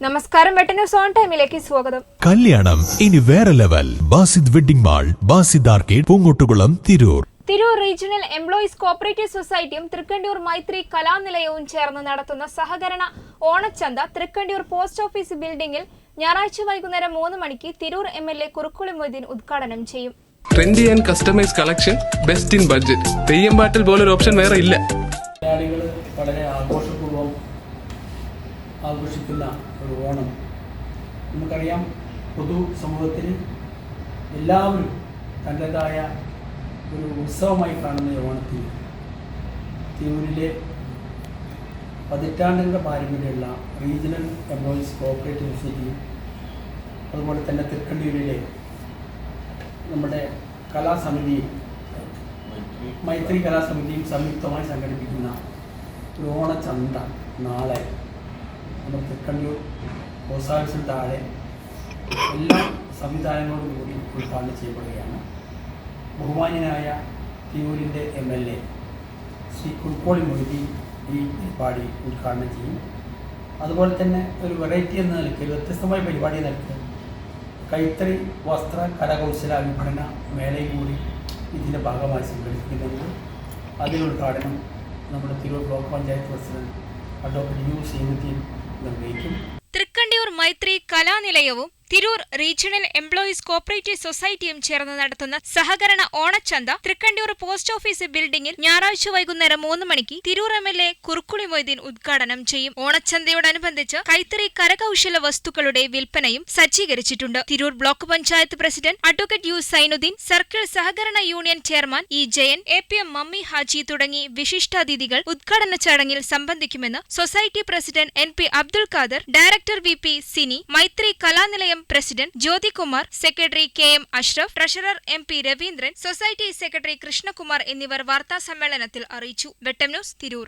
നമസ്കാരം വെട്ടന news on ടൈമിലേക്ക് സ്വാഗതം. കല്യാണം. ഇനി വേറെ level. Basid wedding mall Basid arcade Poongottukulam Tirur. Tirur regional employees cooperative സൊസൈറ്റിയും Thrikkandiyur Maithri കലാനിലയവും ചേർന്ന് നടത്തുന്ന സഹകരണ ഓണച്ചന്ത തൃക്കണ്ടിയൂർ പോസ്റ്റ് ഓഫീസ് ബിൽഡിംഗിൽ ഞായറാഴ്ച വൈകുന്നേരം മൂന്ന് മണിക്ക് Tirur M L A Kurukkoli Moideen ഉദ്ഘാടനം ചെയ്യും. Trendy and customise collection best in budget Theyyam പാട്ടിൽ പോലൊരു ഓപ്ഷൻ വേറെ ഇല്ല. വളരെ ആഘോഷപൂർവം ആഘോഷിക്കുന്ന ഒരു ഓണം. നമുക്കറിയാം പൊതു സമൂഹത്തിൽ എല്ലാവരും തന്റെതായ ഒരു ഉത്സവമായി കാണുന്ന ഓണത്തിന് തിരൂരിലെ പതിറ്റാണ്ടുകളുടെ പാരമ്പര്യമുള്ള റീജിയണൽ എംപ്ലോയീസ് കോപ്പറേറ്റീവ് സൊസൈറ്റിയും അതുപോലെ തന്നെ തൃക്കണ്ടിയൂരിലെ നമ്മുടെ കലാസമിതിയും മൈത്രി കലാസമിതിയും സംയുക്തമായി സംഘടിപ്പിക്കുന്ന ഒരു ഓണച്ചന്ത നാളെ നമ്മുടെ തൃക്കണ്ണൂർ പോസ്റ്റ് താഴെ എല്ലാ സംവിധാനങ്ങളോടും കൂടി ഉദ്ഘാടനം ചെയ്യപ്പെടുകയാണ്. ബഹുമാന്യനായ തിരൂരിന്റെ M L A Shri Kurukkoli Moithi ഈ പരിപാടി ഉദ്ഘാടനം ചെയ്യും. അതുപോലെ തന്നെ ഒരു വെറൈറ്റി എന്ന നിലയ്ക്ക് വ്യത്യസ്തമായ പരിപാടി നിലയ്ക്ക് കൈത്തറി വസ്ത്ര കരകൗശല വിപണന മേളയും കൂടി ഇതിന്റെ ഭാഗമായി സംഘടിപ്പിക്കുന്നുണ്ട്. അതിനുദ്ഘാടനം നമ്മുടെ Tirur block panchayat president advocate U ശ്രീമതിയും നിർവഹിക്കും തൃക്കണ്ടിയൂർ മൈത്രി കലാനിലയവും തിരൂർ റീജിയണൽ എംപ്ലോയീസ് കോപ്പറേറ്റീവ് സൊസൈറ്റിയും ചേർന്ന് നടത്തുന്ന സഹകരണ ഓണച്ചന്ത തൃക്കണ്ടിയൂർ പോസ്റ്റ് ഓഫീസ് ബിൽഡിംഗിൽ ഞായറാഴ്ച വൈകുന്നേരം മൂന്ന് മണിക്ക് Tirur M L A Kurukkoli Moideen ഉദ്ഘാടനം ചെയ്യും. ഓണച്ചന്തയോടനുബന്ധിച്ച് കൈത്തറി കരകൗശല വസ്തുക്കളുടെ വിൽപ്പനയും സജ്ജീകരിച്ചിട്ടുണ്ട്. Tirur block panchayat president advocate U Zainuddin circle സഹകരണ union chairman E Jayan A P M Mammi Haji തുടങ്ങി വിശിഷ്ടാതിഥികൾ ഉദ്ഘാടന ചടങ്ങിൽ സംബന്ധിക്കുമെന്ന് society president N P Abdul Khader director V P Sini Maithri Kalanilayam president Jyothikumar secretary K M Ashraf treasurer M P Raveendran society secretary Krishnakumar എന്നിവർ വാർത്താ സമ്മേളനത്തിൽ അറിയിച്ചു. വെട്ടം news Tirur.